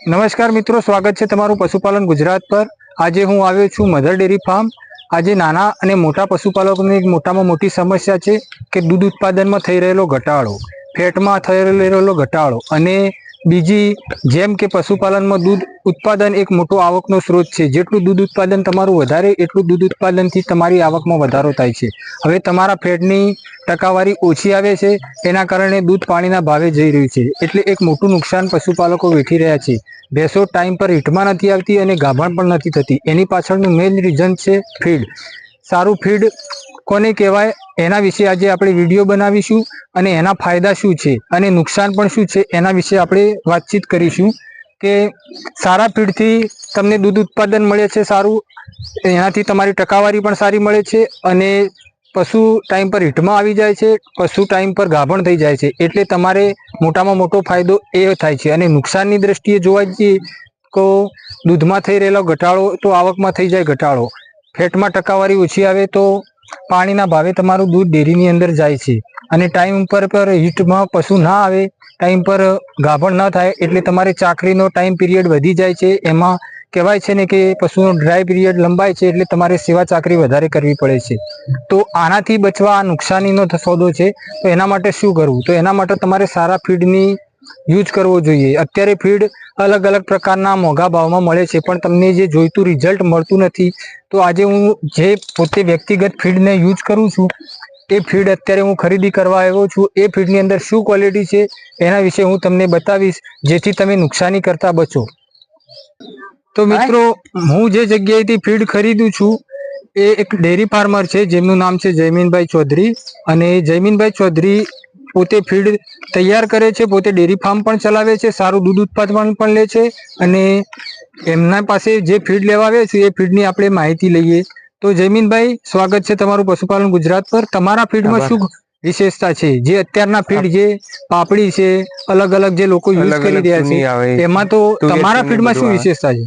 નમસ્કાર મિત્રો, સ્વાગત છે તમારું પશુપાલન ગુજરાત પર. આજે હું આવ્યો છું મધર ડેરી ફાર્મ. આજે નાના અને મોટા પશુપાલકોની એક મોટામાં મોટી સમસ્યા છે કે દૂધ ઉત્પાદનમાં થઈ રહેલો ઘટાડો, ફેટમાં થઈ રહેલો ઘટાડો અને બીજી જેમ કે પશુપાલનમાં દૂધ ઉત્પાદન એક મોટો આવકનો સ્ત્રોત છે. જેટલું દૂધ ઉત્પાદન તમારું વધારે, એટલું દૂધ ઉત્પાદનથી તમારી આવકમાં વધારો થાય છે. હવે તમારા ફેટની ટકાવારી ઓછી આવે છે, એના કારણે દૂધ પાણીના ભાવે જઈ રહ્યું છે. એટલે એક મોટું નુકસાન પશુપાલકો વેઠી રહ્યા છે. ભેંસો ટાઈમ પર હીટમાં નથી આવતી અને ગાભણ પણ નથી થતી. એની પાછળનું મેઇન રીઝન છે ફીડ. સારું ફીડ કોને કહેવાય? એના વિશે આજે આપણે વીડિયો બનાવીશું અને એના ફાયદા શું છે અને નુકસાન પણ શું છે એના વિશે આપણે વાતચીત કરીશું કે સારા ફીડથી તમને દૂધ ઉત્પાદન મળે છે સારું, એનાથી તમારી ટકાવારી પણ સારી મળે છે અને પશુ ટાઈમ પર હીટમાં આવી જાય છે, પશુ ટાઈમ પર ગાભણ થઈ જાય છે. એટલે તમારે મોટામાં મોટો ફાયદો એ થાય છે. અને નુકસાનની દ્રષ્ટિએ જોવા જઈએ તો દૂધમાં થઈ રહેલો ઘટાડો તો આવકમાં થઈ જાય ઘટાડો. ફેટમાં ટકાવારી ઓછી આવે તો પાણીના ભાવે તમારું દૂધ ડેરીની અંદર જાય છે. અને ટાઈમ ઉપર પર હીટમાં પશુ ના આવે, ટાઈમ પર ગાભણ ન થાય, એટલે તમારે ચાકરીનો ટાઈમ પીરિયડ વધી જાય છે. એમાં કહેવાય છે ને કે પશુનો ડ્રાય પીરિયડ લંબાય છે, એટલે તમારે સેવા ચાકરી વધારે કરવી પડે છે. તો આનાથી બચવા આ નુકસાનીનો સોદો છે. તો એના માટે શું કરવું? તો એના માટે તમારે સારા ફીડની યુઝ કરવો જોઈએ. અત્યારે ફીડ અલગ અલગ પ્રકારના મોંઘા ભાવમાં મળે છે પણ તમને જે જોઈતું રિઝલ્ટ મળતું નથી તો આજે હું જે પોતે વ્યક્તિગત ફીડને યુઝ કરું છું એ ફીડ અત્યારે હું ખરીદી કરવા આવ્યો છું. એ ફીડની અંદર શું ક્વોલિટી છે એના વિશે હું તમને બતાવીશ જેથી તમે નુકસાની કરતા બચો. તો મિત્રો હું જે જગ્યાએથી ફીડ ખરીદું છું એ એક ડેરી ફાર્મર છે જેમનું નામ છે જયમીનભાઈ ચૌધરી. અને જયમીનભાઈ ચૌધરી પોતે ફીડ તૈયાર કરે છે પોતે ડેરી ફાર્મ પણ ચલાવે છે સારું દૂધ ઉત્પાદન પણ લે છે અને એમના પાસે જે ફીડ લેવા આવે છે એ ફીડની આપણે માહિતી લઈએ. તો જયમીનભાઈ સ્વાગત છે તમારું પશુપાલન ગુજરાત પર. તમારા ફીડમાં. શું વિશેષતા છે? જે અત્યારના ફીડ જે પાપડી છે અલગ અલગ જે લોકો યુઝ કરી રહ્યા છે એમાં તો તમારા ફીડમાં શું વિશેષતા છે?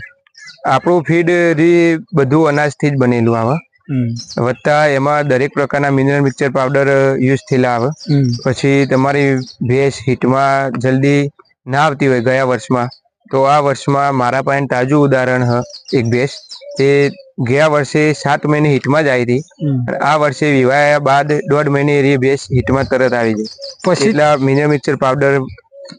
આપણું ફીડ રી બધું અનાજથી જ બનેલું આવે. વત્તા એમાં દરેક પ્રકારના મિનરલ મિક્સચર પાવડર યુઝ થયેલા આવે. પછી તમારી ભેંસ હીટમાં જલ્દી ના આવતી હોય ગયા વર્ષમાં તો આ વર્ષમાં મારા પાસે તાજું ઉદાહરણ હ એક ભેંસ. તે ગયા વર્ષે સાત મહિને હિટમાં જ આવી હતી. આ વર્ષે વિવાહ બાદ દોઢ મહિને એ ભેંસ હિટમાં તરત આવી ગઈ. પછી? મિનરલ મિક્સચર પાવડર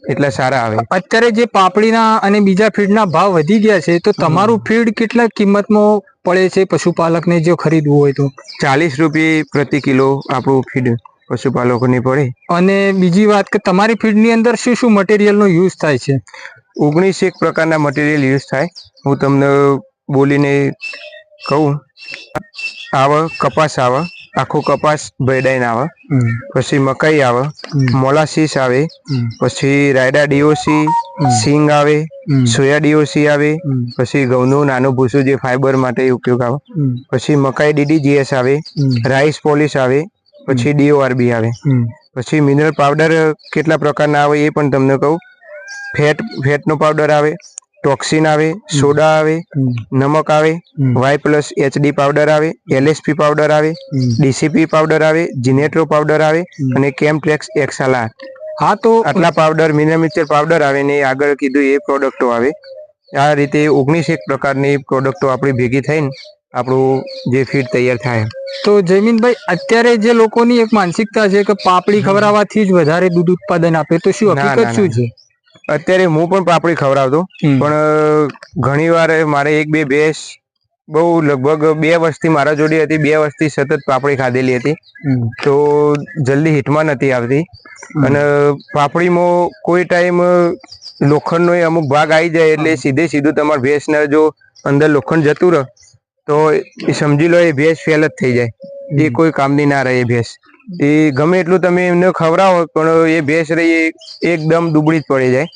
એટલા સારા આવે. અત્યારે જે પાપડીના અને બીજા ફીડના ભાવ વધી ગયા છે તો તમારું ફીડ કેટલા કિંમતમાં પડે છે પશુપાલકને જો ખરીદવું હોય તો? ચાલીસ રૂપિયે પ્રતિ કિલો આપણું ફીડ પશુપાલકોની પડે. અને બીજી વાત કે તમારી ફીડની અંદર શું શું મટીરિયલનો યુઝ થાય છે? ઓગણીસ એક પ્રકારના મટીરિયલ યુઝ થાય. હું તમને બોલીને કહું. આવ કપાસ આવે આખો કપાસ ભેડાઈને આવે. પછી મકાઈ આવે. મોલાસીસ આવે. પછી રાયડા ડીઓસી સિંગ આવે. સોયા ડીઓસી આવે. પછી ઘઉંનું નાનું ભૂસું જે ફાઈબર માટે ઉપયોગ આવે. પછી મકાઈ ડીડીજીએસ આવે. રાઈસ પોલિશ આવે. પછી ડીઓઆરબી આવે. પછી મિનરલ પાવડર કેટલા પ્રકારના આવે એ પણ તમને કહું. ફેટ ફેટનો પાવડર આવે. ટોક્સિન આવે સોડા આવે નમક આવે વાય પ્લસ એચડી પાવડર આવે એલએસપી પાવડર આવે ડીસીપી પાવડર આવે જીનેટ્રો પાવડર આવે અને કેમટ્રેક્સ એક્સાલા હા તો આટલા પાવડર મિનરલ પાવડર આવે ને આગળ કીધું એ પ્રોડક્ટો આવે. આ રીતે ઓગણીસ એક પ્રકારની પ્રોડક્ટો આપણી ભેગી થઈને આપણું જે ફીડ તૈયાર થાય. તો જયમીનભાઈ અત્યારે જે લોકોની એક માનસિકતા છે કે પાપડી ખવડાવવાથી જ વધારે દૂધ ઉત્પાદન આપે તો શું હકીકત શું છે? અત્યારે હું પણ પાપડી ખવડાવતો પણ ઘણી વાર મારે એક બે ભેંસ બહુ લગભગ બે વર્ષથી મારા જોડે હતી બે વર્ષથી સતત પાપડી ખાધેલી હતી. તો જલ્દી હિટમાં નથી આવતી. અને પાપડીમાં કોઈ ટાઈમ લોખંડનો અમુક ભાગ આવી જાય એટલે સીધે સીધું તમારા ભેંસને જો અંદર લોખંડ જતું રહે તો એ સમજી લો એ ભેંસ ફેલ જ થઈ જાય. એ કોઈ કામની ના રહે એ ભેંસ. એ ગમે એટલું તમે એમને ખવડાવો પણ એ ભેંસ રહી એકદમ દુબળી જ પડી જાય.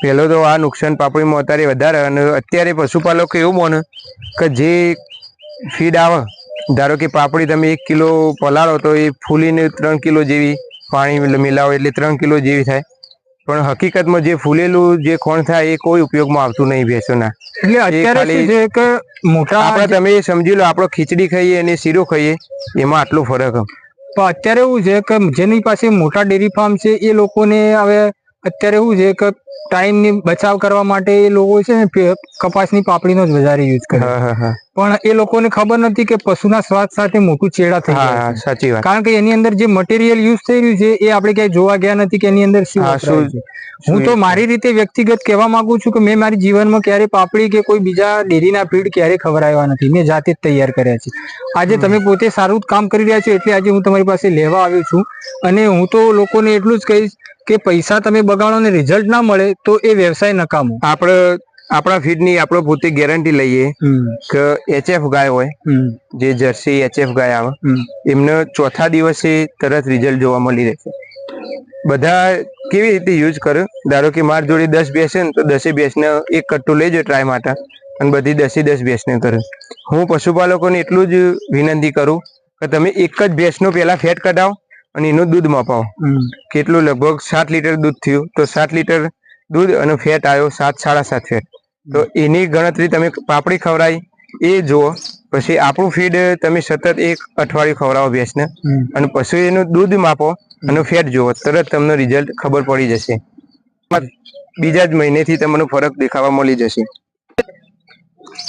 પહેલો તો આ નુકસાન પાપડીમાં અત્યારે વધારે અને અત્યારે પશુપાલકો એવું બોને કે જે ફીડ આવે ધારો કે પાપડી તમે એક કિલો પલાળો તો એ ફૂલીને ત્રણ કિલો જેવી પાણી મિલાવો એટલે ત્રણ કિલો જેવી થાય. પણ હકીકતમાં જે ફૂલેલું જે ખોણ થાય એ કોઈ ઉપયોગમાં આવતું નહીં ભેંસોના. એટલે અત્યારે છે કે મોટા આપણે તમે સમજી લો આપણો ખીચડી ખાઈએ અને શીરો ખાઈએ એમાં આટલો ફરક. પણ અત્યારે એવું છે કે જેની પાસે મોટા ડેરી ફાર્મ છે એ લોકોને હવે અત્યારે એવું છે કે ટાઈમની બચાવ કરવા માટે એ લોકો છે ને કપાસની પાપડીનો જ વધારે યુઝ કરે. પણ એ લોકોને ખબર નથી કે પશુના સ્વાદ સાથે મોટું ચેડા થઈ છે. સાચી વાત. કારણ કે એની અંદર જે મટીરિયલ યુઝ થઈ રહ્યું છે એ આપણે ક્યાંય જોવા ગયા નથી કે એની અંદર શું હા, તો મારી રીતે વ્યક્તિગત કહેવા માંગુ છું કે મેં મારી જીવનમાં ક્યારે પાપડી કે કોઈ બીજા ડેરીના પીડ ક્યારે ખવડાવ્યા નથી. મેં જાતે જ તૈયાર કર્યા છે. આજે તમે પોતે સારું જ કામ કરી રહ્યા છો એટલે આજે હું તમારી પાસે લેવા આવ્યો છું. અને હું તો લોકોને એટલું જ કહીશ કે પૈસા તમે બગાડો ને રિઝલ્ટ ના મળે તો એ વ્યવસાય નકામો. આપણે આપણા ફીડની આપણે પોતે ગેરંટી લઈએ કે એચએફ ગાય હોય જે જર્સી એચએફ ગાય આવે એમને ચોથા દિવસે તરત રિઝલ્ટ જોવા મળી રહેશે. બધા કેવી રીતે યુઝ કરે? ધારો કે માર જોડે દસ બેસે ને તો દસે બેસને એક કટ્ટું લેજો ટ્રાય માટે અને બધી દસે દસ બેસને કરે. હું પશુપાલકોને એટલું જ વિનંતી કરું કે તમે એક જ ભેંસનો પહેલા ફેટ કઢાવો અને એનું દૂધ માપાવ કેટલું લગભગ સાત લીટર દૂધ થયું. તો સાત લીટર દૂધ અને ફેટ આવ્યો સાત સાડા સાત ફેટ. તો એની ગણતરી તમે પાપડી ખવડાવી એ જુઓ. પછી આપણું ફીડ તમે સતત એક અઠવાડિયું ખવડાવો ભેંસને. અને પછી એનું દૂધ માપો અને ફેટ જુઓ. તરત તમને રિઝલ્ટ ખબર પડી જશે. બીજા જ મહિનેથી તમને ફરક દેખાવા મળી જશે.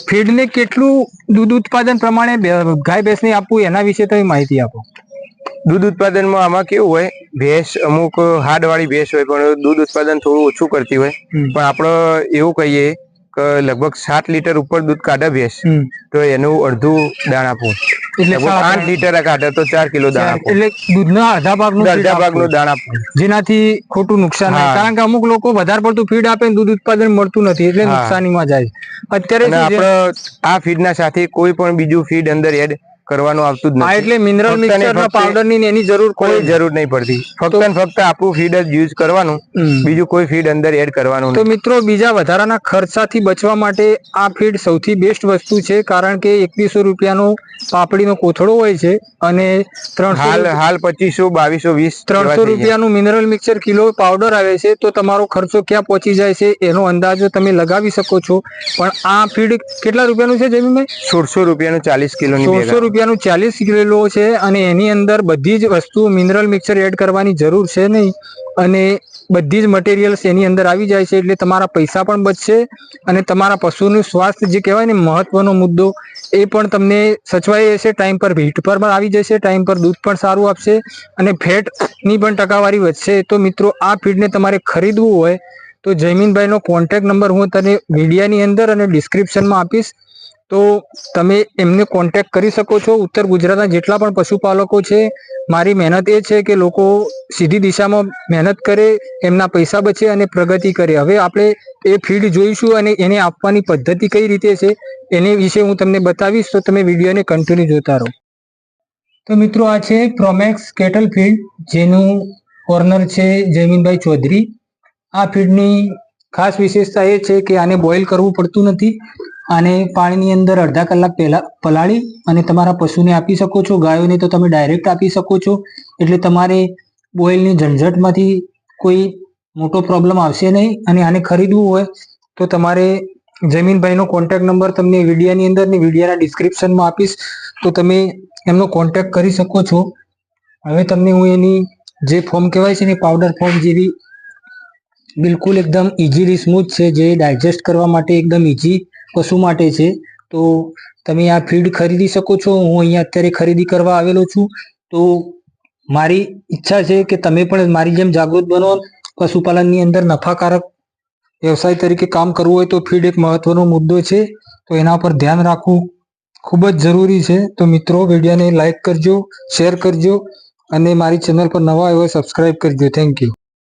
ફીડને કેટલું દૂધ ઉત્પાદન પ્રમાણે ગાય ભેંસને આપવું એના વિશે તમે માહિતી આપો. દૂધ ઉત્પાદનમાં આમાં કેવું હોય ભેંસ અમુક હાડવાળી ભેંસ હોય પણ દૂધ ઉત્પાદન થોડું ઓછું કરતી હોય. પણ આપણે એવું કહીએ કે લગભગ સાત લીટર ઉપર દૂધ કાઢે ભેંસ. તો એનું અડધું દાણ આપવું. એટલે સાડા આઠ લીટર કાઢે તો ચાર કિલો દાણ આપવું. એટલે દૂધના અડધા ભાગનું અડધા ભાગનું દાણ આપવું. જેનાથી ખોટું નુકસાન થાય. કારણ કે અમુક લોકો વધારે પડતું ફીડ આપે દૂધ ઉત્પાદન મળતું નથી એટલે. નુકસાનીમાં જાય. અત્યારે? આપણે આ ફીડ ના સાથે કોઈ પણ બીજું ફીડ અંદર એડ કરવાનું આવતું જ નથી. એટલે મિનરલ ફક્ત ને મિક્સર ના પાવડરની એની જરૂર કોઈ જરૂર નહીં પડતી. ફક્ત ને ફક્ત આપણું ફીડ જ યુઝ કરવાનું બીજું કોઈ ફીડ અંદર એડ કરવાનું તો મિત્રો બીજા વધારાના ખર્ચાથી બચવા માટે આ ફીડ સૌથી બેસ્ટ વસ્તુ છે કારણ કે એકવીસો રૂપિયાનો પાપડીનો કોથળો હોય છે અને ત્રણસો હાલ હાલ પચીસો બાવીસો વીસ ત્રણસો રૂપિયાનું મિનરલ મિક્સર કિલો પાવડર આવે છે તો તમારો ખર્ચો ક્યાં પહોંચી જાય છે એનો અંદાજો તમે લગાવી શકો છો. પણ આ ફીડ કેટલા રૂપિયાનું છે જમીનભાઈ? સોળસો રૂપિયાનું ચાલીસ કિલો સોળસો આવે. રૂપિયાનું ચાલીસ કિલો છે અને એની અંદર બધી જ વસ્તુ મિનરલ મિક્સર એડ કરવાની જરૂર છે નહીં. અને બધી જ મટીરિયલ્સ એની અંદર આવી જાય છે એટલે તમારા પૈસા પણ બચશે અને તમારા પશુનું સ્વાસ્થ્ય જે કહેવાય ને મહત્વનો મુદ્દો એ પણ તમને સચવાઈ જશે. ટાઈમ પર ભીટ પર પણ આવી જશે, ટાઈમ પર દૂધ પણ સારું આપશે અને ફેટની પણ ટકાવારી વધશે. તો મિત્રો, આ ફીડને તમારે ખરીદવું હોય તો જયમીનભાઈનો કોન્ટેક્ટ નંબર હું તને મીડિયાની અંદર અને ડિસ્ક્રિપ્શનમાં આપીશ. તો તમે એમને કોન્ટેક્ટ કરી શકો છો. ઉત્તર ગુજરાતના જેટલા પણ પશુપાલકો છે, મારી મહેનત એ છે કે લોકો સીધી દિશામાં મહેનત કરે, એમના પૈસા બચે અને પ્રગતિ કરે. હવે આપણે એ ફીડ જોઈશું અને એને આપવાની પદ્ધતિ કઈ રીતે છે, એને વિશે હું તમને બતાવીશ. તો તમે વિડીયોને કન્ટિન્યુ જોતા રહો. તો મિત્રો આ છે પ્રોમેક્સ કેટલ ફીડ જેનું ઓર્નર છે જયમીનભાઈ ચૌધરી. આ ફીડની ખાસ વિશેષતા એ છે કે આને બોઇલ કરવું પડતું નથી. આને પાણીની અંદર અડધા કલાક પહેલા પલાળી અને તમારા પશુને આપી શકો છો. ગાયોને તો તમે ડાયરેક્ટ આપી શકો છો. એટલે તમારે બોઇલની ઝંઝટમાંથી કોઈ મોટો પ્રોબ્લેમ આવશે નહીં. અને આને ખરીદવું હોય તો તમારે જમીનભાઈનો કોન્ટેક્ટ નંબર તમને વિડીયાની અંદર ને વિડીયાના ડિસ્ક્રિપ્શનમાં આપીશ. તો તમે એમનો કોન્ટેક્ટ કરી શકો છો. હવે તમને હું એની જે ફોર્મ કહેવાય છે ને પાવડર ફોર્મ જેવી, બિલકુલ એકદમ ઇઝીલી સ્મૂથ છે. જે ડાયજેસ્ટ કરવા માટે એકદમ ઇઝી પશુ માટે છે. તો તમે આ ફીડ ખરીદી શકો છો. હું અહીંયા અત્યારે ખરીદી કરવા આવેલો છું. તો મારી ઈચ્છા છે કે તમે પણ મારી જેમ જાગૃત બનો. પશુપાલનની અંદર નફાકારક વ્યવસાય તરીકે કામ કરવું હોય તો ફીડ એક મહત્વનો મુદ્દો છે. તો એના પર ધ્યાન રાખવું ખૂબ જ જરૂરી છે. તો મિત્રો, વિડીયોને લાઇક કરજો શેર કરજો અને મારી ચેનલ પર નવા એવો સબસ્ક્રાઇબ કરજો. Thank you